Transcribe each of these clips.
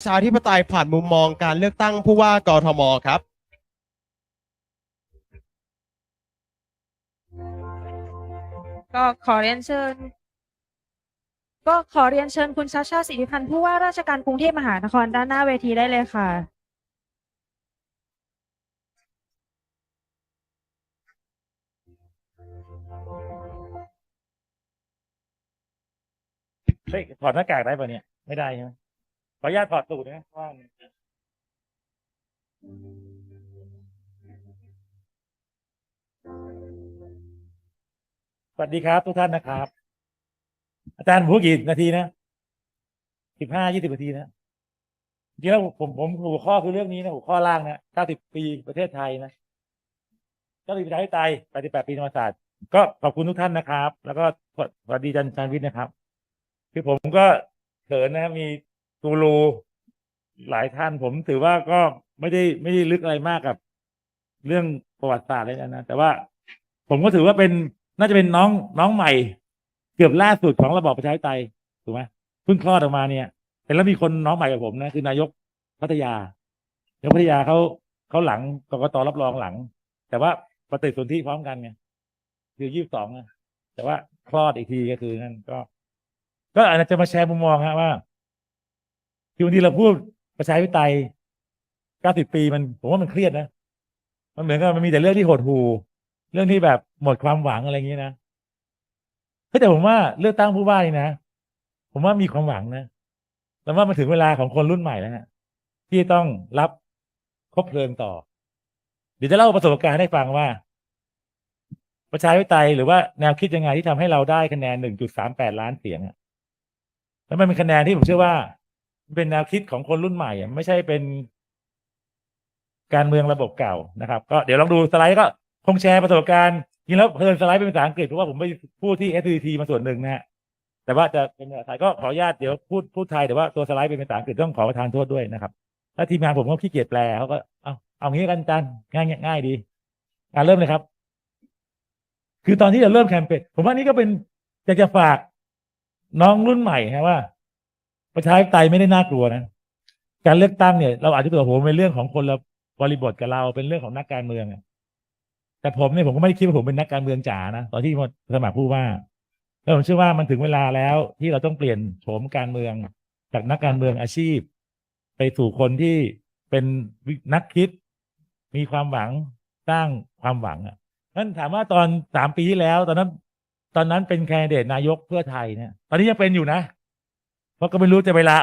ประชาธิปไตยผ่านมุมมองการเลือกตั้งผู้ว่ากทมครับ ก็ขอเรียนเชิญ ก็ขอเรียนเชิญคุณชาชาสิทธิพันธ์ผู้ว่าราชการกรุงเทพมหานครด้านหน้าเวทีได้เลยค่ะ เฮ้ยถอดหน้ากากได้ปะเนี่ย ไม่ได้ใช่ไหม ขออนุญาตถอดตูดนะว่าสวัสดีครับ ทุกท่านนะครับ อาจารย์พูดกี่นาทีนะสิบห้ายี่สิบนาทีนะจริงแล้วผมผมหัวข้อคือเรื่องนี้นะหัวข้อล่างนะเก้าสิบปีประเทศไทยนะเก้าสิบปีประเทศไทยแปดสิบแปดปีธรรมศาสตร์ ก็ขอบคุณทุกท่านนะครับ แล้วก็สวัสดีอาจารย์ชานวิทย์นะครับ คือผมก็เขินนะมี กูรูหลายท่านผมถือว่าก็ไม่ได้ไม่ได้ลึกอะไรมากกับ เรื่องประวัติศาสตร์อะไรนะแต่ว่าผมก็ถือว่าเป็นน่าจะเป็นน้องน้องใหม่ เกือบล่าสุดของระบอบประชาธิปไตยถูกไหมเพิ่งคลอดออกมาเนี่ยแต่แล้วมีคนน้องใหม่กับผมนะคือนายกพัทยานายกพัทยาเขาเขาหลังกรกตรับรองหลัง แต่ว่าปฏิสนธิพร้อมกันไงคือยี่สิบสองนะแต่ว่าคลอดอีกทีก็คือนั่นก็ ก็อาจจะมาแชร์มุมมองฮะว่า คือบางทีเราพูดประชาธิปไตย90ปีมันผมว่ามันเครียดนะ มันเหมือนกับมันมีแต่เรื่องที่โหดหูเรื่องที่แบบหมดความหวังอะไรอย่างนี้นะเฮ้แต่ผมว่าเลือกตั้งผู้ว่านี่นะ ผมว่ามีความหวังนะแล้วว่ามันถึงเวลาของคนรุ่นใหม่แล้วฮะที่ต้องรับคบเพลิงต่อ เดี๋ยวจะเล่าประสบการณ์ให้ฟังว่า ประชาธิปไตยหรือว่าแนวคิดยังไงที่ทำให้เราได้คะแนน 1.38 ล้านเสียงอะแล้วมันเป็นคะแนนที่ผมเชื่อว่า เป็นแนวคิดของคนรุ่นใหม่ไม่ใช่เป็น การเมืองระบบเก่านะครับ ก็เดี๋ยวลองดูสไลด์ก็คงแชร์ประสบการณ์จริงแล้วเพลินสไลด์เป็นภาษาอังกฤษเพราะว่าผมไปพูดที่ SCT มาส่วนหนึ่งนะฮะแต่ว่าจะเป็นภาษาไทยก็ขออนุญาตเดี๋ยวพูดพูดไทยแต่ว่าตัวสไลด์เป็นภาษาอังกฤษต้องขอประทานโทษด้วยนะครับถ้าทีมงานผมก็ขี้เกียจแปลเขาก็เอาเอางี้กันจันง่ายง่ายดีอ่าเริ่มเลยครับ คือตอนที่เราเริ่มแคมเปญผมว่านี่ก็เป็นอยากจะฝากน้องรุ่นใหม่นะว่า ประชาธิปไตยไม่ได้น่ากลัวนะการเลือกตั้งเนี่ยเราอาจจะบอกผมเป็นเรื่องของคนละบริบทกับเราเป็นเรื่องของนักการเมืองแต่ผมเนี่ยผมก็ไม่ได้คิดว่าผมเป็นนักการเมืองจ๋านะตอนที่มสมัครผู้ว่าแล้วผมเชื่อว่ามันถึงเวลาแล้วที่เราต้องเปลี่ยนโฉมการเมืองจากนักการเมืองอาชีพ ไปสู่คนที่เป็นนักคิด มีความหวังสร้างความหวังอะนั่นถามว่าตอนสามปีที่แล้ว ตอนนั้น ตอนนั้นเป็นแคนดิเดตนายกเพื่อไทยเนี่ย ตอนนี้ยังเป็นอยู่นะ เพราะก็ไม่รู้จะเวลา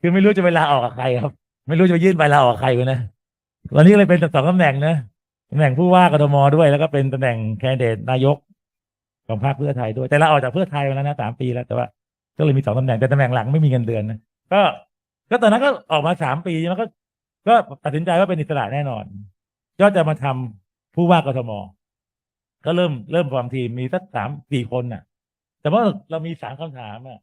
คือไม่รู้จะเวลาออกกับใครครับ ไม่รู้จะยื่นใบลาออกกับใครกันนะตอนนี้เลยเป็นสองตำแหน่งนะตำแหน่งผู้ว่ากทมด้วย แล้วก็เป็นตำแหน่งแคนดิเดตนายกของพรรคเพื่อไทยด้วย แต่เราออกจากเพื่อไทยมาแล้วนะสามปีแล้วแต่ว่าก็เลยมีสองตำแหน่งแต่ตำแหน่งหลังไม่มีเงินเดือนนะก็ ก็ตอนนั้นก็ออกมาสามปีแล้วก็ ก็ตัดสินใจว่าเป็นอิสระแน่นอน ก็จะมาทำผู้ว่ากทมก็เริ่มเริ่มความทีมมีสักสามสี่คนน่ะ แต่ว่าเรามีสามคำถามอะ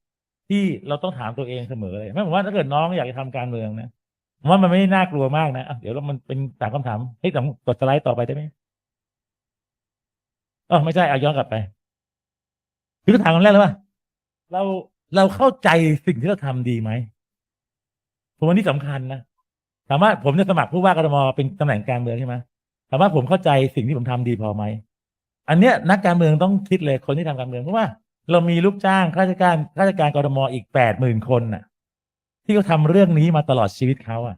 ที่เราต้องถามตัวเองเสมอเลยไม่ผมว่าถ้าเกิดน้องอยากจะทำการเมืองนะผมว่ามันไม่ได้น่ากลัวมากนะะเดี๋ยวเรามันเป็นสามคำถามให้ยต้องกดสไลด์ต่อไปได้ไหมอ๋อไม่ใช่เอาย้อนกลับไปคือถามคำแรกเลยว่า เราเราเข้าใจสิ่งที่เราทำดีไหมผมว่านี่สำคัญนะถามว่าผมจะสมัครผู้ว่ากทมเป็นตำแหน่งการเมืองใช่ไหมถามว่าผมเข้าใจสิ่งที่ผมทำดีพอไหมอันเนี้ยนักการเมืองต้องคิดเลยคนที่ทำการเมืองเพราะว่า เรามีลูกจ้างข้าราชการข้าราชการกรทมอีกแปดหมื่นคนน่ะ ที่เขาทำเรื่องนี้มาตลอดชีวิตเขาอะ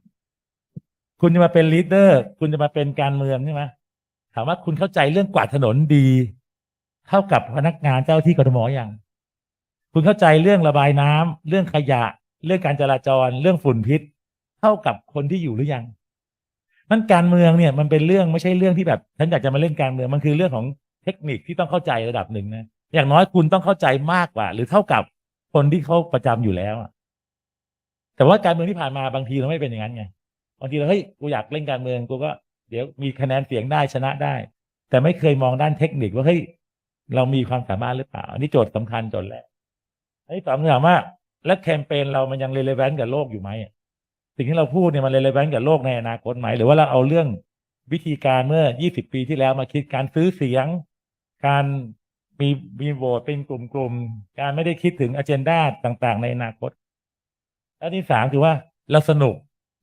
คุณจะมาเป็นลีดเดอร์ คุณจะมาเป็นการเมืองใช่ไหมถามว่าคุณเข้าใจเรื่องกวาดถนนดี เท่ากับพนักงานเจ้าที่กรทมอย่าง คุณเข้าใจเรื่องระบายน้ำเรื่องขยะ เรื่องการจราจร เรื่องฝุ่นพิษ เท่ากับคนที่อยู่หรือยังมันการเมืองเนี่ยมันเป็นเรื่องไม่ใช่เรื่องที่แบบฉันอยากจะมาเล่นการเมืองมันคือเรื่องของเทคนิคที่ต้องเข้าใจระดับหนึ่งนะ อย่างน้อยคุณต้องเข้าใจมากกว่า หรือเท่ากับคนที่เขาประจำอยู่แล้วแต่ว่าการเมืองที่ผ่านมาบางทีเราไม่เป็นอย่างนั้นไงบางทีเราเฮ้ยกูอยากเล่นการเมืองกูก็เดี๋ยวมีคะแนนเสียงได้ชนะได้ แต่ไม่เคยมองด้านเทคนิคว่าเฮ้ยเรามีความสามารถหรือเปล่า อันนี้โจทย์สำคัญโจทย์แรกอันนี้สองถามว่า แล้วแคมเปญเรามันยังเรเลแวนกับโลกอยู่ไหมสิ่งที่เราพูดเนี่ยมันเรเลแวนกับโลกในอนาคตไหมหรือว่าเราเอาเรื่องวิธีการเมื่อ 20 ปีที่แล้วมาคิดการซื้อเสียง การ มีมีโหวตเป็นกลุ่มๆ การไม่ได้คิดถึงอ g e n d a ต่างๆ ในอนาคต แล้วที่สามคือว่าเราสนุก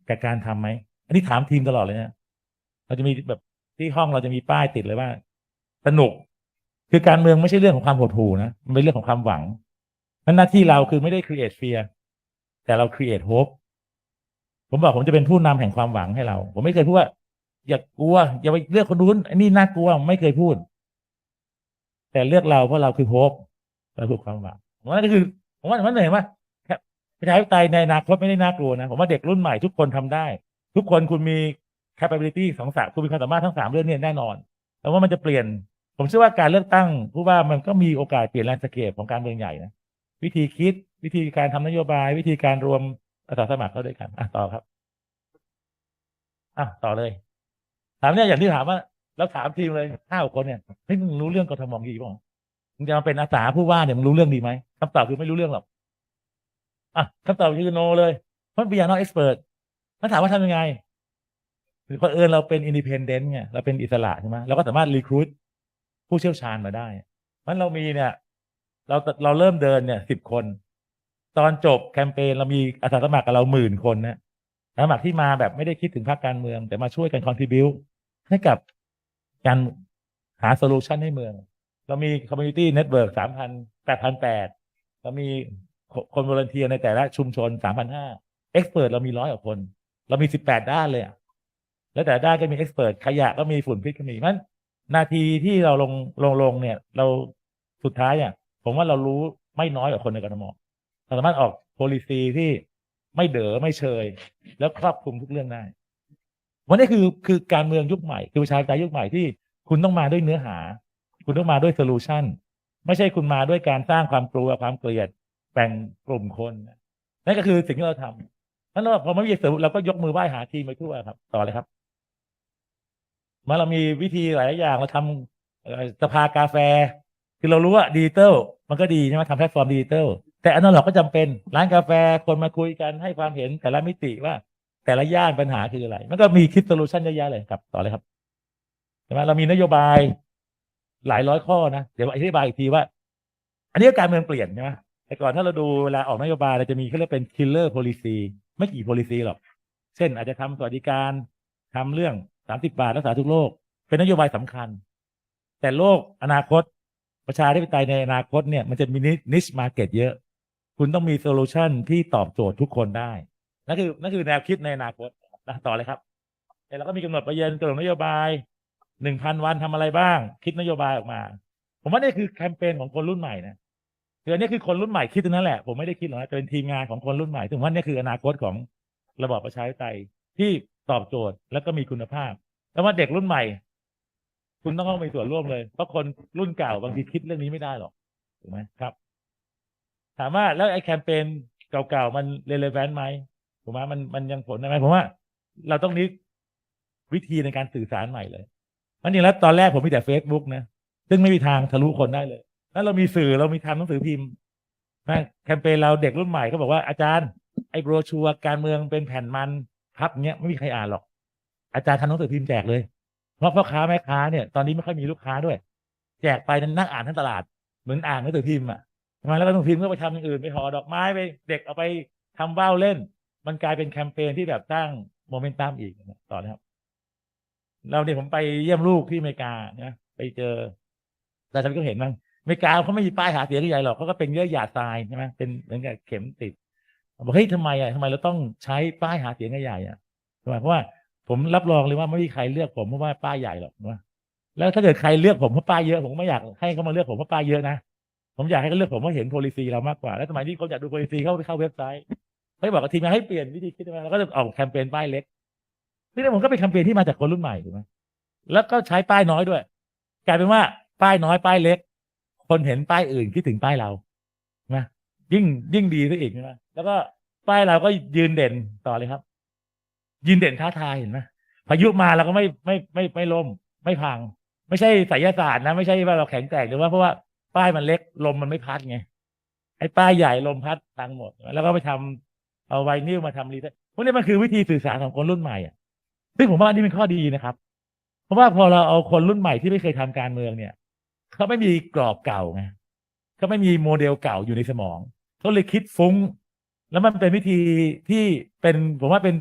กับการทำไหม อันนี้ถามทีมตลอดเลยนะเราจะมีแบบที่ห้องเราจะมีป้ายติดเลยว่า สนุก คือการเมืองไม่ใช่เรื่องของความหดหู่นะ มันเป็นเรื่องของความหวังนั้นหน้าที่เราคือไม่ได้ create fear แต่เรา create hope ผมบอกผมจะเป็นผู้นำแห่งความหวังให้เรา ผมไม่เคยพูดว่า อย่ากลัว อย่าไปเลือกคนนู้นอันนี้น่ากลัวไม่เคยพูด แต่เลือกเราเพราะเราคือโฮปเราคือความหวังผมว่านั่นคือผมว่ามันเหนื่อยว่าประชาธิปไตยในอนาคตไม่ได้น่ากลัวนะ ผมว่าเด็กรุ่นใหม่ทุกคนทำได้ ทุกคนคุณมี capability สองสามคุณมีความสามารถทั้งสามเรื่องนี้แน่นอนแต่ว่ามันจะเปลี่ยน ผมเชื่อว่าการเลือกตั้งผู้ว่ามันก็มีโอกาสเปลี่ยนแลนด์สเคปของการเมืองใหญ่นะวิธีคิดวิธีการทำนโยบาย วิธีการรวมอาสาสมัครเข้าด้วยกันอะต่อครับอะต่อเลยถามเนี่ยอย่างที่ถามว่า แล้วถามทีมเลยห้าหกคนเนี่ยเฮ้ยมึงรู้เรื่องกทมดีป่ะมึงจะมาเป็นอาสาผู้ว่าเนี่ยมึงรู้เรื่องดีไหมคำตอบคือไม่รู้เรื่องหรอกอะคำตอบคือโนเลยเพราะ we are not expert ถ้าถามว่าทำยังไงคือเพราะเอิญเราเป็น independent ไงเราเป็นอิสระใช่ไหมเราก็สามารถ recruit ผู้เชี่ยวชาญมาได้เพราะฉะนั้นเรามีเนี่ยเราเราเริ่มเดินเนี่ยสิบคน ตอนจบแคมเปญเรามีอาสาสมัครกับเราหมื่นคนนะอาสาสมัครที่มาแบบไม่ได้คิดถึงพรรคการเมือง แต่มาช่วยกัน contribu ให้กับ การหาโซลูชันให้เมือง เรามี community network สามพันแปดพันแปดเรามีคนบริเทียในแต่ละชุมชนสามพันห้าเอ็กซ์เพรสเรามีร้อยกว่าคน เรามีสิบแปดด้านเลยอะแล้วแต่ด้านก็มีเอ็กซ์เพรสขยะก็มีฝุ่นพิษก็มีมันนาทีที่เราลงลงลงเนี่ย เราสุดท้ายอะผมว่าเรารู้ไม่น้อยกว่าคนในกรทมเราสามารถออก policy ที่ไม่เด๋อไม่เชย แล้วครอบคลุมทุกเรื่องได้ วันนี้คือคือการเมืองยุคใหม่ คือประชาธิปไตยยุคใหม่ที่คุณต้องมาด้วยเนื้อหา คุณต้องมาด้วยโซลูชันไม่ใช่คุณมาด้วยการสร้างความกลัวความเกลียดแบ่งกลุ่มคนนั่นก็คือสิ่งที่เราทำนั้นเราพอไม่มีเสริมเราก็ยกมือไหว้หาทีมไปทั่วครับ ต่อเลยครับมาเรามีวิธีหลายอย่างเราทำเอ่อสภากาแฟ คือเรารู้ว่าดิจิตอลมันก็ดีใช่ไหมทำแพลตฟอร์มดิจิตอลแต่อันาล็อกก็จำเป็นร้านกาแฟคนมาคุยกันให้ความเห็นแต่ละมิติว่า แต่ละย่านปัญหาคืออะไร มันก็มีคิดโซลูชันเยอะแยะเลยครับต่อเลยครับใช่ไหมเรามีนโยบายหลายร้อยข้อนะเดี๋ยวอธิบายอีกทีว่า อันนี้การเมืองเปลี่ยนใช่ไหมแต่ก่อนถ้าเราดูเวลาออกนโยบายเราจะมีเขาเรียกเป็น killer policy ไม่กี่ policy หรอก เช่นอาจจะทำสวัสดิการทำเรื่องสามสิบาทรักษาทุกโรคเป็นนโยบายสำคัญ แต่โลกอนาคตประชาธิปไตยในอนาคตเนี่ยมันจะมีนิชมาร์เก็ตเยอะ คุณต้องมีโซลูชันที่ตอบโจทย์ทุกคนได้ นั่นคือนั่นคือแนวคิดในอนาคตนะต่อเลยครับแต่เราก็มีกำหนดประเด็นกำหนดนโยบายหนึ่งพันวันทำอะไรบ้าง คิดนโยบายออกมา ผมว่านี่คือแคมเปญของคนรุ่นใหม่นะคืออันนี้คือคนรุ่นใหม่คิดนั้นแหละผมไม่ได้คิดหรอกนะเป็นทีมงานของคนรุ่นใหม่ถึงว่านี่คืออนาคตของระบอบประชาธิปไตยที่ตอบโจทย์แล้วก็มีคุณภาพแต่ว่าเด็กรุ่นใหม่ คุณต้องเข้ามีส่วนร่วมเลย เพราะคนรุ่นเก่าบางทีคิดเรื่องนี้ไม่ได้หรอกถูกไหมครับ ถามว่าแล้วไอ้แคมเปญเก่าๆมันเรเล v วนไหม ถูกไหมมันมันยังผลได้ไหมผมว่า เราต้องนึกวิธีในการสื่อสารใหม่เลยมันจริงแล้วตอนแรกผมมีแต่ Facebook นะซึ่งไม่มีทางทะลุคนได้เลยแล้วเรามีสื่อเรามีทำหนังสือพิมพ์แคมเปญเราเด็กรุ่นใหม่เขาบอกว่าอาจารย์ไอ้โบรชัวการเมืองเป็นแผ่นมันพับเนี้ยไม่มีใครอ่านหรอก อาจารย์ทำหนังสือพิมพ์แจกเลย เพราะพ่อค้าแม่ค้าเนี่ยตอนนี้ไม่ค่อยมีลูกค้าด้วย แจกไปนั่งอ่านทั้งตลาด เหมือนอ่านหนังสือพิมพ์อะทำไมแล้วก็หนังสือพิมพ์ก็ไปทำอย่างอื่นไปห่อดอกไม้ไปเด็กเอาไปทำว่าวเล่น มันกลายเป็นแคมเปญที่แบบสร้างโมเมนตัมอีกต่อนะครับเราเนี่ยผมไปเยี่ยมลูกที่อเมริกานี่ยไปเจอแต่ท่านก็เห็นมั้งอเมริกาเขาไม่มีป้ายหาเสียงใหญ่หรอกเขาก็เป็นเยื่อหยาดทรายใช่ไหมเป็นเหมือนกับเข็มติดบอกเฮ้ยทำไมอะทำไมเราต้องใช้ป้ายหาเสียงใหญ่อะทำไมเพราะว่าผมรับรองเลยว่าไม่มีใครเลือกผมเพราะว่าป้ายใหญ่หรอกนะแล้วถ้าเกิดใครเลือกผมเพราะป้ายเยอะผมไม่อยากให้เขามาเลือกผมเพราะป้ายเยอะนะผมอยากให้เขาเลือกผมเพราะเห็น policy เรามากกว่า แล้วสมัยนี้เขาอยากดู policy เข้าไปเข้าเว็บไซต์ เขาบอกกับทีมงานให้เปลี่ยนวิธีคิดมาแล้วก็จะออกแคมเปญป้ายเล็กนี่ผมก็เป็นแคมเปญที่มาจากคนรุ่นใหม่ถูกไหมแล้วก็ใช้ป้ายน้อยด้วย กลายเป็นว่าป้ายน้อยป้ายเล็ก คนเห็นป้ายอื่นคิดถึงป้ายเรานะยิ่งยิ่งดีซะอีกใช่ไหมแล้วก็ป้ายเราก็ยืนเด่นต่อเลยครับ ยืนเด่นท้าทายเห็นไหมพายุมาเราก็ไม่ไม่ไม่ไม่ล่มไม่พัง ไม่ใช่ไสยศาสตร์นะ ไม่ใช่ว่าเราแข็งแกร่งหรือว่าเพราะว่าป้ายมันเล็กลมมันไม่พัดไงไอ้ป้ายใหญ่ลมพัดพังหมด แล้วก็ไปทำ เอาไวนิลมาทำรีเทพวกนี้มันคือวิธีสื่อสารของคนรุ่นใหม่อะซึ่งผมว่านนี้เป็นข้อดีนะครับ เพราะว่าพอเราเอาคนรุ่นใหม่ที่ไม่เคยทำการเมืองเนี่ยเขาไม่มีกรอบเก่าไงเขาไม่มีโมเดลเก่าอยู่ในสมองเขาเลยคิดฟุ้ง แล้วมันเป็นวิธีที่เป็นผมว่าเป็น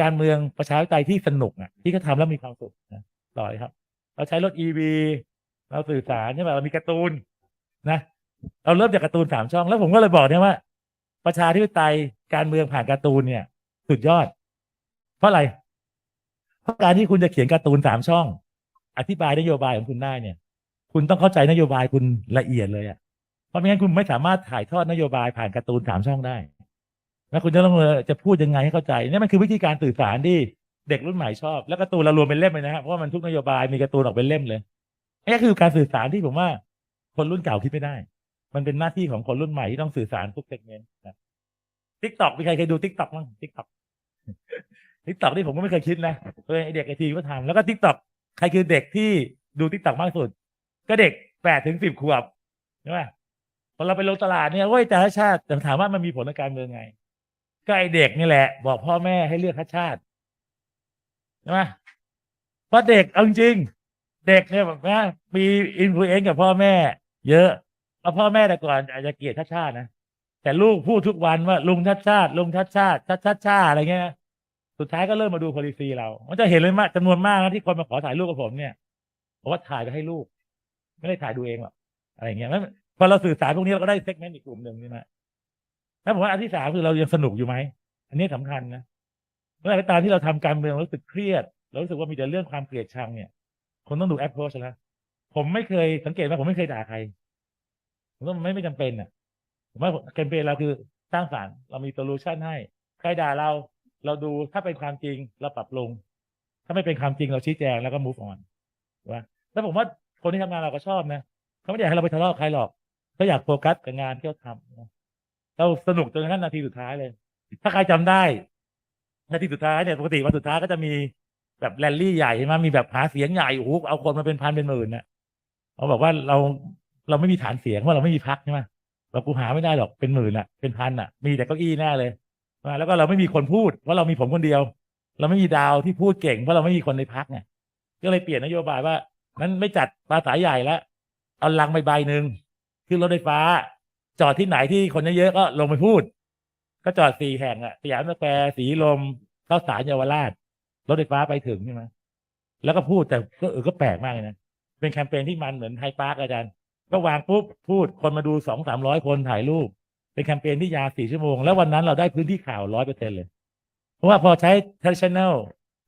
การเมืองประชาธิปไตยที่สนุกอะที่เขาทำแล้วมีความสุขนะต่อครับ เราใช้รถอีวีเราสื่อสารใช่ไหมเรามีการ์ตูนนะ เราเริ่มจากการ์ตูนสามช่อง แล้วผมก็เลยบอกเนี่ยว่า ประชาธิปไตยการเมืองผ่านการ์ตูนเนี่ย สุดยอด เพราะอะไร เพราะการที่คุณจะเขียนการ์ตูนสามช่อง อธิบายนโยบายของคุณได้เนี่ย คุณต้องเข้าใจนโยบายคุณละเอียดเลยอะเพราะไม่งั้นคุณไม่สามารถถ่ายทอดนโยบายผ่านการ์ตูนสามช่องได้ แล้วคุณจะต้องจะพูดยังไงให้เข้าใจนี่มันคือวิธีการสื่อสารที่เด็กรุ่นใหม่ชอบ แล้วการ์ตูนเรารวมเป็นเล่มเลยนะครับเพราะว่ามันทุกนโยบายมีการ์ตูนออกเป็นเล่มเลยนี่คือการสื่อสารที่ผมว่า คนรุ่นเก่าคิดไม่ได้ มันเป็นหน้าที่ของคนรุ่นใหม่ที่ต้องสื่อสารทุกเซกเมนต์นะทิกตอกมีใครเคยดูทิกตอกมั้งทิกตอกทิกตอกนี่ผมก็ไม่เคยคิดนะเออไอเด็กไอทีก็ทำแล้วก็ทิกตอกใครคือเด็กที่ดูทิกตอกมากสุด ก็เด็กแปดถึงสิบขวบใช่ไหมพอเราไปลงตลาดเนี่ยเว้ยแต่ละชาติแต่ถามว่ามันมีผลในการเมืองไง ก็ไอเด็กนี่แหละ บอกพ่อแม่ให้เลือกชาติใช่ไหมเพราะเด็กเอาจริงเด็กเนี่ยแบบว่ามีอินฟลูเอนซ์กับพ่อแม่ เยอะ เพราะพ่อแม่แต่ก่อนอาจจะเกลียดชาติชาตินะแต่ลูกพูดทุกวันว่าลุงชาติชาติลุงชาติชาติชาติชาติชาติอะไรเงี้ยสุดท้ายก็เริ่มมาดู policy เรา มันจะเห็นเลยมากจำนวนมากนะที่คนมาขอถ่ายรูปกับผมเนี่ยผมว่าถ่ายไปให้ลูก ไม่ได้ถ่ายดูเองหรอกอะไรเงี้ยแล้วพอเราสื่อสารพวกนี้เราก็ได้เซกเมนต์อีกกลุ่มหนึ่งนี่นะแล้วผมว่าอันที่สามคือเรายังสนุกอยู่ไหม อันนี้สำคัญนะเมื่อไหร่ก็ตามที่เราทำการเมืองรารู้สึกเครียดเรารู้สึกว่ามีแต่เรื่องความเกลียดชังเนี่ย คนต้องดู approach นะผมไม่เคยสังเกตว่าผมไม่เคยด่าใคร ผมว่ามันไม่ไม่จำเป็นอะผมว่าแคมเปญเราคือสร้างสรรค์เรามีโซลูชันให้ ใครด่าเราเราดูถ้าเป็นความจริงเราปรับปรุง ถ้าไม่เป็นความจริงเราชี้แจงแล้วก็ move on ว่าแล้วผมว่าคนที่ทำงานเราก็ชอบนะเขาไม่อยากให้เราไปทะเลาะใครหรอกเขาอยากโฟกัสกับงานที่เขาทำเราสนุกจนกระทั่งนาทีสุดท้ายเลย ถ้าใครจำได้ นาทีสุดท้ายเนี่ยปกติวันสุดท้ายก็จะมีแบบแรลลี่ใหญ่ใช่ไหมมีแบบหาเสียงใหญ่โอ้โหเอาคนมาเป็นพันเป็นหมื่นน่ะเขาบอกว่าเรา เราไม่มีฐานเสียงเพราเราไม่มีพักใช่ไหมเรากูหาไม่ได้หรอกเป็นหมื่นอะ เป็นพันอะ มีแต่เก้าอี้แน่เลยมาแล้วก็เราไม่มีคนพูดเพราเรามีผมคนเดียว เราไม่มีดาวที่พูดเก่งเพราะเราไม่มีคนในพักเนี่ยก็เลยเปลี่ยนนโยบายว่านั้นไม่จัดปราสายใหญ่แล้วเอาลังใบใบหนึ่งขึ้นรถไฟฟ้า จอดที่ไหนที่คนเยอะๆก็ลงไปพูด ก็จอดสี่แห่งอะสยามสแควร์สีลมข้าวสารเยาวราชรถไฟฟ้าไปถึงใช่ไหมแล้วก็พูดแต่ก็เออก็แปลกมากเลยนะเป็นแคมเปญที่มันเหมือนไฮปาร์กอาจารย์ ก็วางปุ๊บพูดคนมาดูสองสามร้อยคนถ่ายรูป เป็นแคมเปญที่ยาวสี่ชั่วโมง แล้ววันนั้นเราได้พื้นที่ข่าวร้อยเปอร์เซ็นเลย เพราะว่าพอใช้ traditional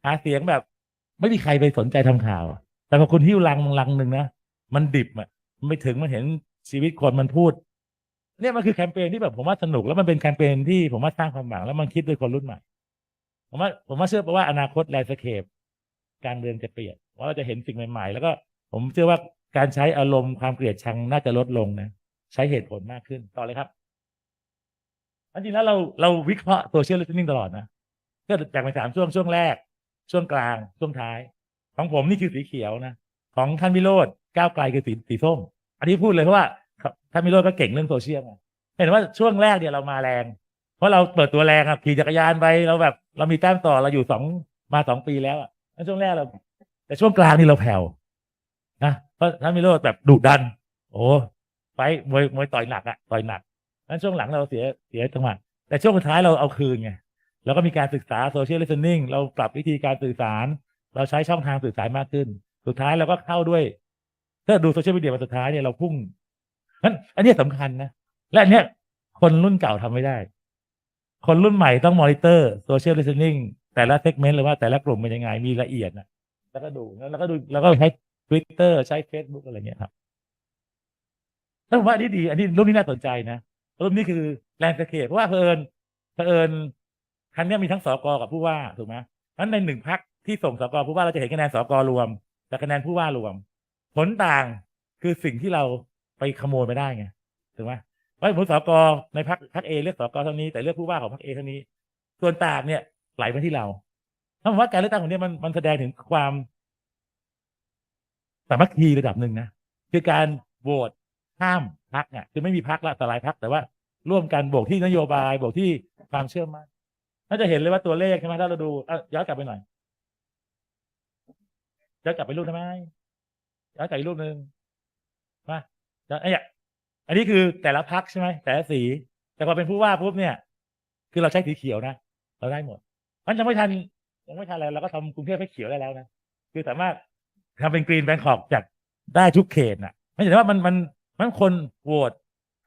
หาเสียงแบบ ไม่มีใครไปสนใจทำข่าว แต่พอคุณหิ้วลังลังหนึ่งนะ มันดิบอะมันไม่ถึงมันเห็นชีวิตคนมันพูด เนี่ยมันคือแคมเปญที่แบบผมว่าสนุกแล้วมันเป็นแคมเปญที่ผมว่าสร้างความหวังแล้วมันคิดโดยคนรุ่นใหม่ผมว่าผมว่าเชื่อว่าอนาคตแลนด์สเคปการเมืองจะเปลี่ยนว่าเราจะเห็นสิ่งใหม่ ๆ แล้วก็ผมเชื่อว่า การใช้อารมณ์ความเกลียดชังน่าจะลดลงนะใช้เหตุผลมากขึ้นต่อเลยครับอันจริงแล้วเราเราวิเคราะห์โซเชียลลิสติ้งตลอดนะก็แบ่งเป็นสามช่วงช่วงแรก ช่วงกลางช่วงท้าย ของผมนี่คือสีเขียวนะของท่านวิโรธก้าวไกลคือสีสีส้ม อันนี้พูดเลยเพราะว่าท่านวิโรธก็เก่งเรื่องโซเชียลไงเห็นว่าช่วงแรกเนี่ยเรามาแรง เพราะเราเปิดตัวแรงอะขี่จักรยานไปเราแบบ เรามีแต้มต่อเราอยู่สองมาสองปีแล้วอะนั่นช่วงแรกเรา แต่ช่วงกลางนี่เราแผ่ว นะเพราะท่านวิโรธแบบดุดัน โอ้ไปมวยมวยต่อยหนักอะต่อยหนักนั้นช่วงหลังเราเสียเสียจังหวะแต่ช่วงสุดท้ายเราเอาคืนไงแล้วก็มีการศึกษาโซเชียล i ิ t เ n น n งเราปรับวิธีการสื่อสาร เราใช้ช่องทางสื่อสารมากขึ้น สุดท้ายเราก็เข้าด้วย ถ้าดูโซเชียลมีเดียมาสุดท้ายเนี่ยเราพุ่งนั้นอันนี้สำคัญนะ และอันเนี้ยคนรุ่นเก่าทำไม่ได้ คนรุ่นใหม่ต้องมอนิเตอร์โซเชียล i ิ t เ n น n งแต่ละเซกเมนต์หรือว่าแต่ละกลุ่มเป็นยังไงมีละเอียดนะแล้วก็ดูแล้วก็ดูแล้วก็ใช้ Twitter ใช้ Facebook อะไรเงี้ยครับแล้วผมว่าอันนี้ดี อันนี้รุ่นนี้น่าสนใจนะรุ่นนี้คือแลนด์สเคปเพราะว่าเพอิญเพอิญครั้งนี้มีทั้งสกกับผู้ว่าถูกไหมนั้นในหนึ่งพักที่ส่งสกผู้ว่าเราจะเห็นคะแนนสกรวมแต่คะแนนผู้ว่ารวม ผลต่างคือสิ่งที่เราไปขโมยไม่ได้ไงถูกไหมเพราะสมมติสกในพักพักเอเลือกสกเท่านี้แต่เลือกผู้ว่าของพักเอเท่านี้ ส่วนต่างเนี่ยไหลมาที่เราถ้าผมว่าการเลือกตั้งของนี้มันมันแสดงถึงความามัคคีระดับหนึ่งนะคือการโหวตห้ามพักเนี่ยคือไม่มีพักละแต่ลายพักแต่ว่าร่วมกันบกที่นโยบายบกที่ความเชื่อมั่นน่าจะเห็นเลยว่าตัวเลขใช่ไหมถ้าเราดูอะย้อนกลับไปหน่อยย้อนกลับไปรูปได้ไหมย้อนกลับอีกรูปหนึ่งมาย้อนไอ้เนี่ยอันนี้คือแต่ละพักใช่ไหมแต่ละสี แต่พอเป็นผู้ว่าปุ๊บเนี่ย คือเราใช้สีเขียวนะเราได้หมดมันยังไม่ทันยังไม่ทันอะไรเราก็ทำกรุงเทพให้เขียวได้แล้วนะคือสามารถ ทำเป็นกรีนแบงคอกจากได้ทุกเขตน่ะ ไม่ใช่ว่ามันมันมันคนโหวต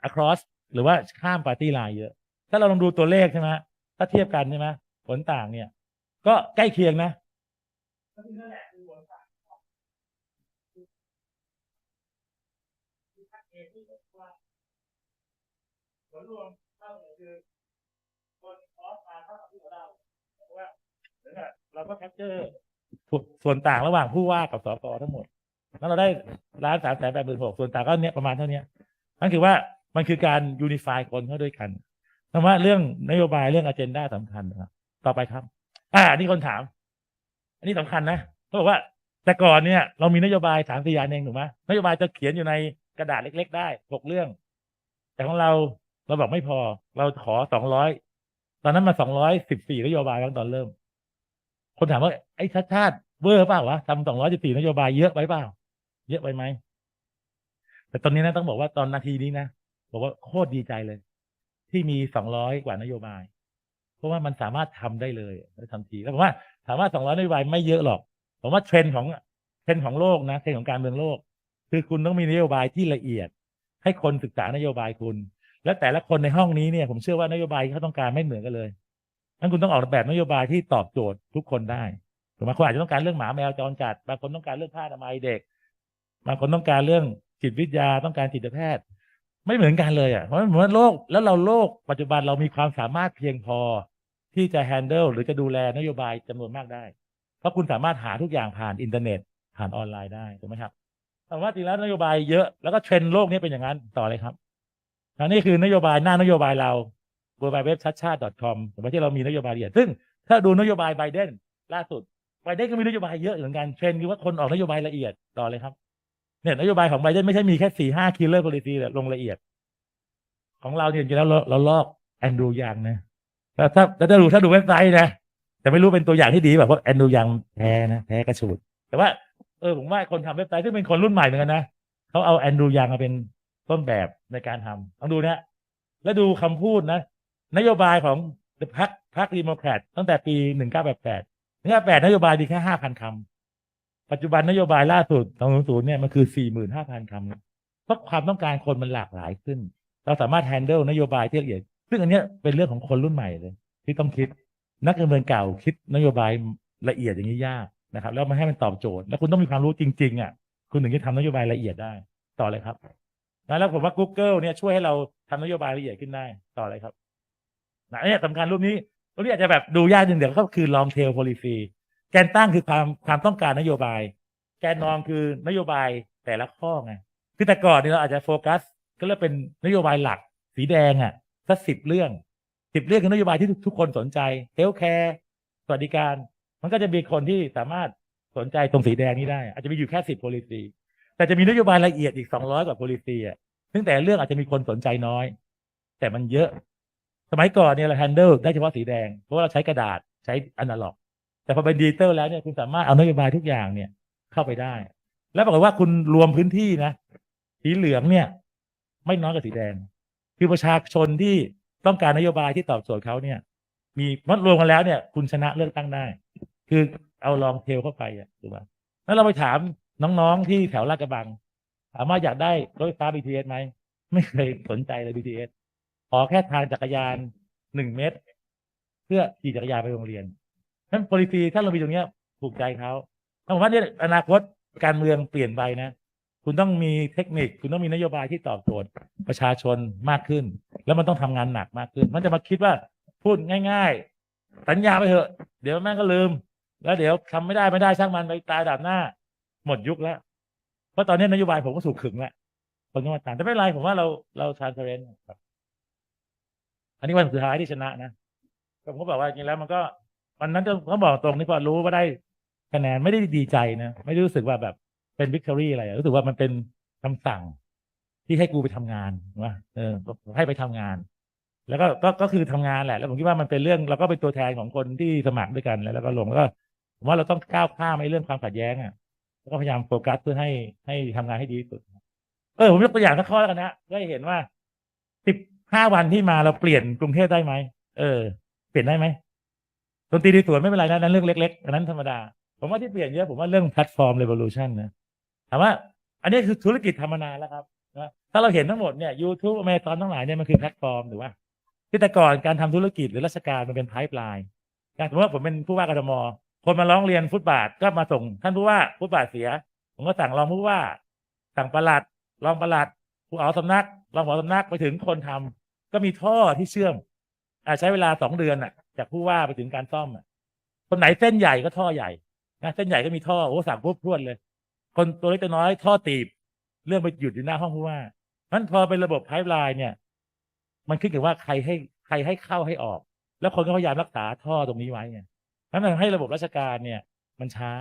across หรือว่าข้ามปาร์ตี้ไลน์เยอะ ถ้าเราลองดูตัวเลขใช่ไหมถ้าเทียบกันใช่ไหมผลต่างเนี่ย ก็ใกล้เคียงนะ ผลรวมเท่ากับคือคนออสมาเท่ากับที่เราว่าเราก็แคปเจอร์ ส่วนต่างระหว่างผู้ว่ากับสกทั้งหมดแล้วเราได้ล้านสามแสนแปดหมื่นหกส่วนต่างก็เนี้ยประมาณเท่านี้นั่นคือว่ามันคือการยูนิฟายคนเข้าด้วยกันคำว่าเรื่องนโยบายเรื่องอเจนดาสำคัญนะครับต่อไปครับ อ่านี่คนถาม อันนี้สำคัญนะเขาบอกว่า แต่ก่อนเนี่ย เรามีนโยบายสามสี่อย่างเองถูกไหมนโยบายจะเขียนอยู่ในกระดาษเล็ก ๆ ได้หกเรื่อง แต่ของเราเราบอกไม่พอ เราขอสองร้อยตอนนั้นมาสองร้อยสิบสี่นโยบายตั้งตอนเริ่ม คนถามว่าไอ้ชาติชาติเวอร์เปล่าวะทำสองร้อยสิบสี่นโยบายเยอะไปเปล่า เยอะไปไหมแต่ตอนนี้นะต้องบอกว่าตอนนาทีนี้นะบอกว่าโคตรดีใจเลย ที่มีสองร้อยกว่านโยบาย เพราะว่ามันสามารถทำได้เลยได้ทันทีแล้วผมว่าถามว่าสองร้อยนโยบายไม่เยอะหรอกผมว่าเทรนด์ของเทรนด์ของโลกนะเทรนด์ของการเมืองโลก คือคุณต้องมีนโยบายที่ละเอียด ให้คนศึกษานโยบายคุณ และแต่ละคนในห้องนี้เนี่ย ผมเชื่อว่านโยบายที่เขาต้องการไม่เหมือนกันเลย นั้นคุณต้องออกแบบนโยบายที่ตอบโจทย์ทุกคนได้ถูกไหมคนอาจจะต้องการเรื่องหมาแมวจรจัดบางคนต้องการเรื่องผ้าอนามัยเด็กบางคนต้องการเรื่องจิตวิทยาต้องการจิตแพทย์ ไม่เหมือนกันเลยอะเพราะมันเหมือนโลกแล้วเราโลกปัจจุบันเรามีความสามารถเพียงพอที่จะ handle หรือจะดูแลนโยบายจำนวนมากได้ เพราะคุณสามารถหาทุกอย่างผ่านอินเทอร์เน็ต ผ่านออนไลน์ได้ถูกไหมครับแต่ว่าจริงแล้วนโยบายเยอะแล้วก็เทรนด์โลกนี้เป็นอย่างนั้นต่อเลยครับอันนี้คือนโยบายหน้านโยบายเรา บนเว็บชัดชาติ .com แต่ว่าที่เรามีนโยบายละเอียดซึ่ง ถ้าดูนโยบายไบเดนล่าสุดไบเดนก็มีนโยบายเยอะเหมือนกันเทรนด์คือว่าคนออกนโยบายละเอียดต่อเลยครับเนี่ยนโยบายของไบเดนไม่ใช่มีแค่สี่ห้าคิลเลอร์ policy ลงละเอียด ของเราเนี่ยจริงๆแล้วเราเราลอกแอนดูยังนะแล้วถ้าถ้าดูถ้าดูเว็บไซต์นะแต่ไม่รู้เป็นตัวอย่างที่ดีแบบเพราะแอนดูยังแพ้นะแพ้กระชูดแต่ว่าเออผมว่าคนทำเว็บไซต์ซึ่งเป็นคนรุ่นใหม่เหมือนกันนะเขาเอาแอนดูยังมาเป็นต้นแบบในการทำลองดูนะแล้วดูคำพูดนะ นโยบายของพรรคพรรคดีโมแครตตั้งแต่ปีหนึ่งเก้าแปดแปดหนึ่งเก้าแปดนโยบายดีแค่ห้าพันคำ ปัจจุบันนโยบายล่าสุดสองศูนย์เนี่ยมันคือสี่หมื่นห้าพันคำ เพราะความต้องการคนมันหลากหลายขึ้น เราสามารถ handle นโยบายที่ละเอียด ซึ่งอันนี้เป็นเรื่องของคนรุ่นใหม่เลย ที่ต้องคิด นักการเมืองเก่าคิดนโยบายละเอียดอย่างนี้ยากนะครับ แล้วมาให้มันตอบโจทย์ แล้วคุณต้องมีความรู้จริงๆอะ คุณถึงจะทำนโยบายละเอียดได้ ต่อเลยครับ แล้วผมว่า Google เนี่ยช่วยให้เราทำนโยบายละเอียดขึ้นได้ ต่อเลยครับ นะเนี่ยสำคัญรูปนี้รูปนี้อาจจะแบบดูยากจริงเดี๋ยวก็คือ long tail policy แกนตั้งคือความความต้องการนโยบาย แกนนองคือนโยบายแต่ละข้อไงคือแต่ก่อนนี่เราอาจจะโฟกัส ก็เรียกเป็นนโยบายหลัก สีแดงอะสักสิบเรื่องสิบเรื่องคือนโยบายที่ทุกคนสนใจเฮลท์แคร์สวัสดิการ มันก็จะมีคนที่สามารถสนใจตรงสีแดงนี้ได้ อาจจะมีอยู่แค่สิบ policy แต่จะมีนโยบายละเอียดอีกสองร้อยกว่า policy อะซึ่งแต่เรื่องอาจจะมีคนสนใจน้อย แต่มันเยอะ สมัยก่อนเนี่ยเรา handle ได้เฉพาะสีแดง เพราะว่าเราใช้กระดาษใช้อนาล็อก แต่พอเป็นดิจิตอลแล้วเนี่ยคุณสามารถเอานโยบายทุกอย่างเนี่ยเข้าไปได้ แล้วปรากฏว่าคุณรวมพื้นที่นะ สีเหลืองเนี่ย ไม่น้อยกว่าสีแดง คือประชาชนที่ต้องการนโยบายที่ตอบโจทย์เขาเนี่ย มีมัดรวมกันแล้วเนี่ย คุณชนะเลือกตั้งได้ คือเอาลองเทลเข้าไปอะถูกไหมแล้วเราไปถามน้องๆที่แถวลาดกระบังถามว่าอยากได้รถไฟฟ้า BTS ไหมไม่เคยสนใจเลย BTS ขอแค่ทางจักรยานหนึ่งเมตร เพื่อขี่จักรยานไปโรงเรียนนั้น policy ถ้าเรามีตรงเนี้ยถูกใจเขาถ้าผมว่าเนี่ยอนาคตการเมืองเปลี่ยนไปนะคุณต้องมีเทคนิค คุณต้องมีนโยบายที่ตอบโจทย์ประชาชนมากขึ้น แล้วมันต้องทำงานหนักมากขึ้น มันจะมาคิดว่าพูดง่าย ๆ สัญญาไปเถอะ เดี๋ยวแม่งก็ลืม แล้วเดี๋ยวทำไม่ได้ไม่ได้ช่างมันไปตายดับหน้า หมดยุคแล้วเพราะตอนนี้นโยบายผมก็ถูกขึงแล้วคนก็มาตามแต่ไม่เป็นไรผมว่าเราเราทานเทรนครับ นนี้วันสุดท้ายที่ชนะนะผมก็บอกว่าจริงแล้วมันก็วันนั้นก็บอกตรงนี่พอรู้ว่าได้คะแนนไม่ได้ดีใจนะไม่ได้รู้สึกว่าแบบเป็นวิกตอรี่อะไรรู้สึกว่ามันเป็นคำสั่งที่ให้กูไปทำงานว่าเออให้ไปทำงาน แล้วก็ก็ก็คือทำงานแหละ แล้วผมคิดว่ามันเป็นเรื่องเราก็เป็นตัวแทนของคนที่สมัครด้วยกันแล้วแล้วก็ลงแล้วก็ผมว่าเราต้องก้าวข้ามไอ้เรื่องความขัดแย้งอะแล้วก็พยายามโฟกัสเพื่อให้ให้ทำงานให้ดีที่สุด เออผมยกตัวอย่างสักข้อแล้วกันนะก็ให้เห็นว่าสิบ ห้าวันที่มาเราเปลี่ยนกรุงเทพได้ไหมเออ เปลี่ยนได้ไหมดนตรีดีสวนไม่เป็นไรนะนั่นเรื่องเล็กๆอันนั้นธรรมดา ผมว่าที่เปลี่ยนเยอะผมว่าเรื่องแพลตฟอร์ม revolution นะถามว่า อันนี้คือธุรกิจทำมนาแล้วครับนะถ้าเราเห็นทั้งหมดเนี่ย YouTube อเมซอนทั้งหลายเนี่ยมันคือแพลตฟอร์มถูกป่ะที่แต่ก่อนการทำธุรกิจหรือราชการมันเป็นไพ p e ไลน์อย่างสมมติว่าผมเป็นผู้ว่ากทมคนมาร้องเรียนฟุตบาทก็มาส่ง ท่านผู้ว่าฟุตบาทเสีย ผมก็สั่งรองผู้ว่า สั่งประหลัดรองประหลัด ผู้เอาสำนักรองผู้เอาสำนักไปถึงคนทำก็มีท่อที่เชื่อมอใช้เวลาสองเดือนอะ จากผู้ว่าไปถึงการซ่อมอะ คนไหนเส้นใหญ่ก็ท่อใหญ่นะเส้นใหญ่ก็มีท่อโอ้สั่งปุ๊บพรวดเลย คนตัวเล็กตัวน้อยท่อตีบ เรื่องไปหยุดอยู่หน้าห้องผู้ว่านั้นพอเป็นระบบไพ p e ไลน์เนี่ย มันขึ้นกับว่าใครให้ใครให้เข้าให้ออก แล้วคนก็พยายามรักษาท่อตรงนี้ไว้ไงนั้นทำให้ระบบราชการเนี่ย มันช้า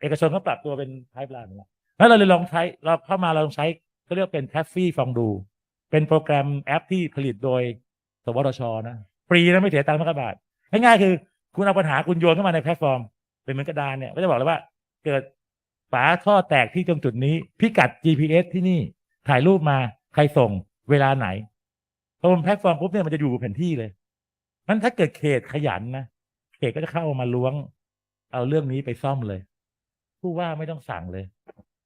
เอกชนก็ปรับตัวเป็นไพ p e ไลน์หมดแล้วนั้นเราเลยลองใช้เราเข้ามาเราลองใช้ ก็เรียกเป็นแทฟฟี่ฟองดู เป็นโปรแกรมแอปที่ผลิตโดย สวทชนะฟรีนะไม่เสียตังค์สักบาทง่ายๆคือ คุณเอาปัญหาคุณโยนเข้ามาในแพลตฟอร์ม เป็นเหมือนกระดานเนี่ยก็จะบอกเลยว่า เกิดฝาท่อแตกที่ตรงจุดนี้ พิกัด GPS ที่นี่ถ่ายรูปมาใครส่งเวลาไหนพอบนแพลตฟอร์มปุ๊บเนี่ยมันจะอยู่บนแผนที่เลยนั้นถ้าเกิดเขตขยันนะเขตก็จะเข้ามาล้วง เอาเรื่องนี้ไปซ่อมเลย ผู้ว่าไม่ต้องสั่งเลย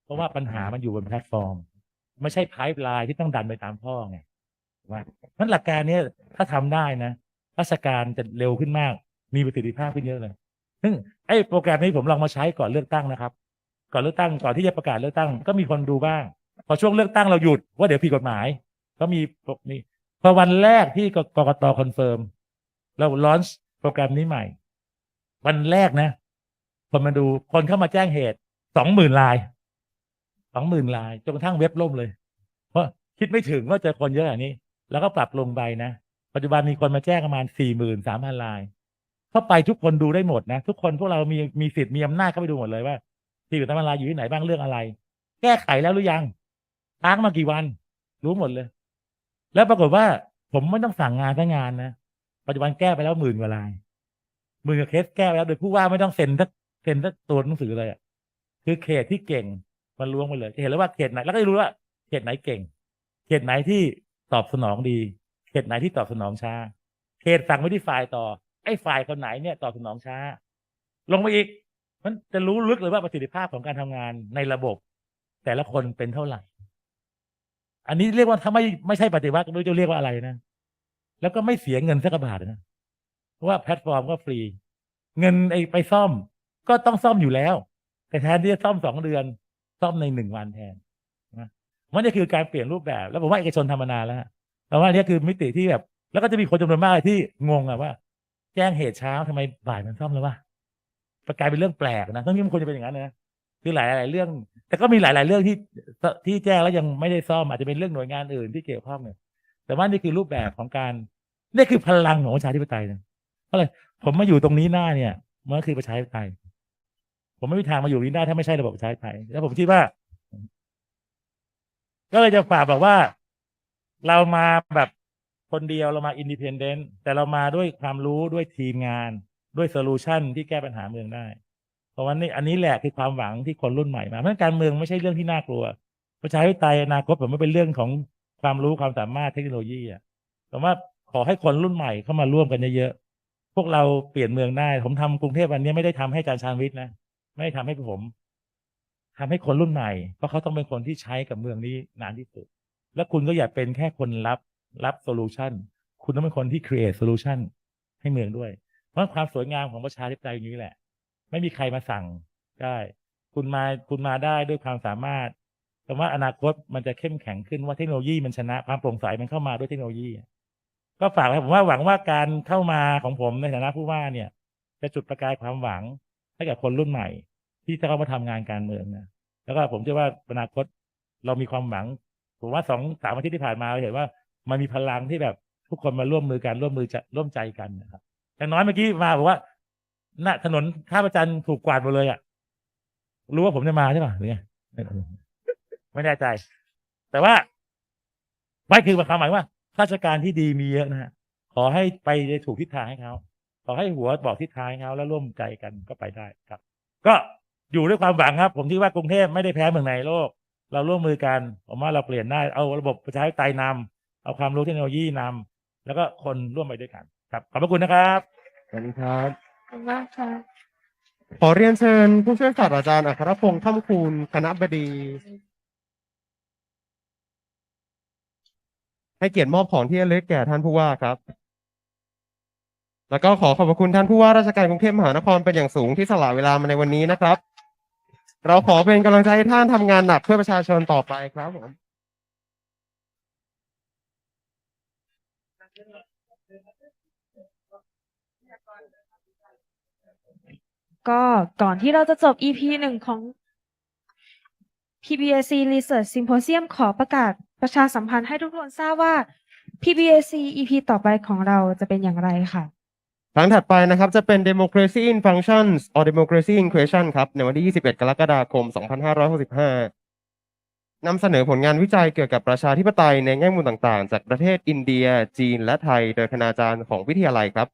เพราะว่าปัญหามันอยู่บนแพลตฟอร์ม ไม่ใช่ไพ p e ไลน์ที่ต้องดันไปตามท่อไงว่านั้นหลักการเนี้ยถ้าทำได้นะราชการจะเร็วขึ้นมาก มีประสิทธิภาพขึ้นเยอะเลยซึ่งไอ้โปรแกรมนี้ผมลองมาใช้ก่อนเลือกตั้งนะครับ ก่อนเลือกตั้งก่อนที่จะประกาศเลือกตั้ง ก็มีคนดูบ้าง พอช่วงเลือกตั้งเราหยุดว่าเดี๋ยวผิดกฎหมาย ก็มีนี่พอวันแรกที่กกตคอนเฟิร์มเราลอนช์โปรแกรมนี้ใหม่ วันแรกนะคนมาดูคนเข้ามาแจ้งเหตุสองหมื่นลาย สองหมื่นลายจนกระทั่งเว็บล่มเลย เพราะคิดไม่ถึงว่าเจอคนเยอะอย่างนี้ แล้วก็ปรับลงไปนะ ปัจจุบันมีคนมาแจ้งประมาณสี่หมื่นสามพันลาย เข้าไปทุกคนดูได้หมดนะ ทุกคนพวกเรามีมีสิทธิ์มีอำนาจเข้าไปดูหมดเลยว่าสี่หมื่นสามพันลายอยู่ที่ไหนบ้างเรื่องอะไร แก้ไขแล้วหรือยังค้างมากี่วัน รู้หมดเลย แล้วปรากฏว่าผมไม่ต้องสั่งงานทั้งงานนะปัจจุบันแก้ไปแล้วหมื่นกว่าลายหมื่นกว่าเคสแก้ไปแล้วโดยผู้ว่าไม่ต้องเซ็นทักเซ็นทักตัวหนังสือเลยอะคือเขตที่เก่ง มันล้วงไปเลยจะเห็นเลยว่าเขตไหน แล้วก็จะรู้ว่าเขตไหนเก่ง เขตไหนที่ตอบสนองดี เขตไหนที่ตอบสนองช้า เขตสั่งไปที่ฝ่ายต่อ ไอ้ฝ่ายคนไหนเนี่ยตอบสนองช้า ลงไปอีก มันจะรู้ลึกเลยว่าประสิทธิภาพของการทำงานในระบบ แต่ละคนเป็นเท่าไหร่ อันนี้เรียกว่าถ้าไม่ไม่ใช่ปฏิวัติก็ไม่รู้จะเรียกว่าอะไรนะ แล้วก็ไม่เสียเงินสักบาทนะเพราะว่าแพลตฟอร์มก็ฟรี เงินไอ้ไปซ่อม ก็ต้องซ่อมอยู่แล้ว แต่แทนที่จะซ่อมสองเดือน ซ่อมในหนึ่งวันแทนนะมันนี่คือการเปลี่ยนรูปแบบ แล้วผมว่าเอกชนทำมานานแล้วแต่ว่านี่คือมิติที่แบบ แล้วก็จะมีคนจำนวนมากที่งงอะว่า แจ้งเหตุเช้าทำไมบ่ายมันซ่อมแล้ววะกลายเป็นเรื่องแปลกนะทั้งที่มันควรจะเป็นอย่างนั้นนะคือหลายหลาย ๆ เรื่อง แต่ก็มีหลาย ๆ เรื่องที่ที่แจ้งแล้วยังไม่ได้ซ่อมอาจจะเป็นเรื่องหน่วยงานอื่นที่เกี่ยวข้องเนี่ยแต่ว่านี่คือรูปแบบของการนี่คือพลังของประชาธิปไตยนะเพราะอะไรผมมาอยู่ตรงนี้หน้าเนี่ยมันคือประชาธิปไตย ผมไม่มีทางมาอยู่นี้ได้ถ้าไม่ใช่ระบบประชาธิปไตยแล้วผมคิดว่า ก็เลยจะฝากบอกว่า เรามาแบบคนเดียวเรามาอินดิเพนเดนต์แต่เรามาด้วยความรู้ด้วยทีมงาน ด้วยโซลูชันที่แก้ปัญหาเมืองได้ เพราะว่านี่อันนี้แหละคือความหวังที่คนรุ่นใหม่มาเพราะการเมืองไม่ใช่เรื่องที่น่ากลัว ประชาธิปไตยอนาคตผมไม่เป็นเรื่องของความรู้ความสามารถเทคโนโลยีอะผมว่าขอให้คนรุ่นใหม่เข้ามาร่วมกันเยอะๆพวกเราเปลี่ยนเมืองได้ ผมทำกรุงเทพวันนี้ไม่ได้ทำให้อาจารย์ชาญวิทย์นะ ไม่ได้ทำให้ผมทำให้คนรุ่นใหม่ เพราะเขาต้องเป็นคนที่ใช้กับเมืองนี้นานที่สุด แล้วคุณก็อย่าเป็นแค่คนรับรับโซลูชันคุณต้องเป็นคนที่ create solution ให้เมืองด้วย เพราะความสวยงามของประชาธิปไตยอย่างนี้แหละ ไม่มีใครมาสั่งได้ คุณมาคุณมาได้ด้วยความสามารถ แต่ว่าอนาคตมันจะเข้มแข็งขึ้นว่าเทคโนโลยีมันชนะความโปร่งใสมันเข้ามาด้วยเทคโนโลยี ก็ฝากไว้ผมว่าหวังว่าการเข้ามาของผมในฐานะผู้ว่าเนี่ย จะจุดประกายความหวัง ให้กับคนรุ่นใหม่ ที่จะเข้ามาทำงานการเมืองนะแล้วก็ผมเชื่อว่าอนาคตเรามีความหวัง ผมว่าสองสามอาทิตย์ที่ผ่านมาเราเห็นว่ามันมีพลังที่แบบทุกคนมาร่วมมือกันร่วมมือจะร่วมใจกันนะครับอย่างน้อยเมื่อกี้มาบอกว่าณถนนท่าประจันถูกกวาดหมดเลยอะรู้ว่าผมจะมาใช่ป่ะหรือไงไม่แน่ใจ แต่ว่าไม่คือความหมายว่า ราชการที่ดีมีเยอะนะฮะขอให้ไปในถูกทิศทางให้เขา ขอให้หัวบอกทิศทางให้เขาแล้วร่วมใจกันก็ไปได้ครับ ก็อยู่ด้วยความหวังครับ ผมคิดว่ากรุงเทพไม่ได้แพ้เมืองไหนโลก เราร่วมมือกันผมว่าเราเปลี่ยนได้เอาระบบประชาธิปไตยนำเอาความรู้เทคโนโลยีนำแล้วก็คนร่วมไปด้วยกัน ครับขอบพระคุณนะครับสวัสดีครับขอบคุณมากค่ะขอเรียนเชิญผู้ช่วยศาสตราจารย์อัครพงษ์ท่ามคูณคณะบดี ให้เกียรติมอบของที่ระลึกแก่ท่านผู้ว่าครับ แล้วก็ขอขอบพระคุณท่านผู้ว่าราชการกรุงเทพมหานครเป็นอย่างสูงที่สละเวลามาในวันนี้นะครับ เราขอเป็นกำลังใจให้ท่านทำงานหนักเพื่อประชาชนต่อไปครับผมก็ก่อนที่เราจะจบ EP หนึ่งของ PBAC Research Symposium ขอประกาศประชาสัมพันธ์ให้ทุกคนทราบว่า PBAC EP ต่อไปของเราจะเป็นอย่างไรค่ะ ครั้งถัดไปนะครับจะเป็น Democracy in Functions or Democracy in Question ครับในวันที่ 21 กรกฎาคม 2565นำเสนอผลงานวิจัยเกี่ยวกับประชาธิปไตยในแง่มุมต่างๆ จากประเทศอินเดีย จีน และไทย โดยคณาจารย์ของวิทยาลัยครับ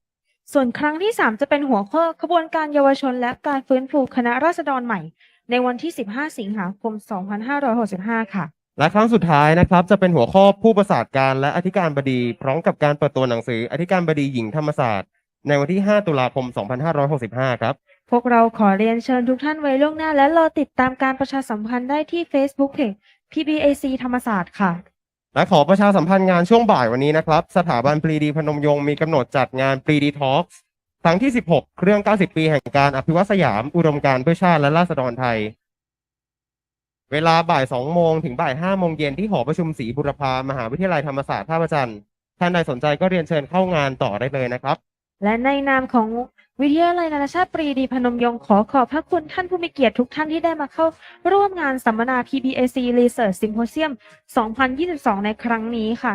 ส่วนครั้งที่ 3 จะเป็นหัวข้อขบวนการเยาวชน และการฟื้นฟูคณะราษฎรใหม่ ในวันที่ 15 สิงหาคม 2565 ค่ะและครั้งสุดท้ายนะครับจะเป็นหัวข้อผู้ประสานการและอธิการบดี พร้อมกับการเปิดตัวหนังสืออธิการบดีหญิงธรรมศาสตร์ ในวันที่ 5 ตุลาคม 2565 ครับ พวกเราขอเรียนเชิญทุกท่านไว้ล่วงหน้า และรอติดตามการประชาสัมพันธ์ได้ที่ Facebook Page PBAC ธรรมศาสตร์ค่ะ และขอประชาสัมพันธ์งานช่วงบ่ายวันนี้นะครับ สถาบันปรีดีพนมยงค์มีกำหนดจัดงานปรีดีทอล์กครั้งที่ 16 เครื่อง 90 ปีแห่งการอภิวัตสยาม อุดมการณ์เพื่อชาติและราษฎรไทย เวลาบ่าย 2 โมงถึงบ่าย 5 โมงเย็นที่หอประชุมศรีบุรพามหาวิทยาลัยธรรมศาสตร์ท่าพระจันทร์ท่านใดสนใจก็เรียนเชิญเข้างานต่อได้เลยนะครับ และในนามของวิทยาลัยนานาชาติปรีดีพนมยงค์ขอขอบพระคุณท่านผู้มีเกียรติทุกท่านที่ได้มาเข้าร่วมงานสัมมนา PBAC Research Symposium 2022 ในครั้งนี้ค่ะ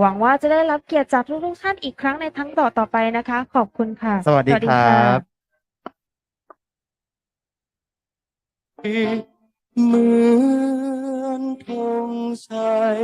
หวังว่าจะได้รับเกียรติจากทุกๆท่านอีกครั้งในทั้งต่อต่อไปนะคะ ขอบคุณค่ะ สวัสดีครับเหมือนธงชัย